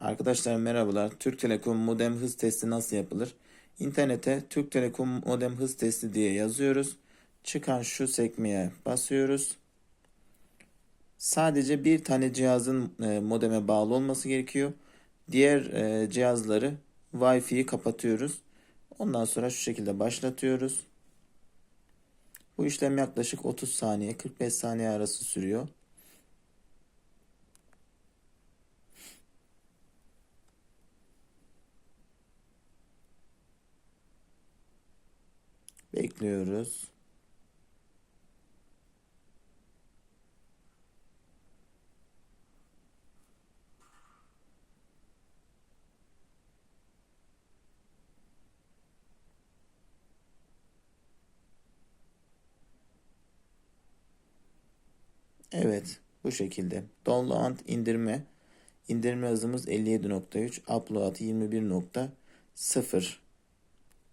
Arkadaşlar merhabalar. Türk Telekom modem hız testi nasıl yapılır? İnternete Türk Telekom modem hız testi diye yazıyoruz. Çıkan şu sekmeye basıyoruz. Sadece bir tane cihazın e, modeme bağlı olması gerekiyor. Diğer e, cihazları Wi-Fi'yi kapatıyoruz. Ondan sonra şu şekilde başlatıyoruz. Bu işlem yaklaşık 30 saniye 45 saniye arası sürüyor. Bekliyoruz. Evet, bu şekilde. Download indirme. İndirme hızımız 57.3, upload 21.0.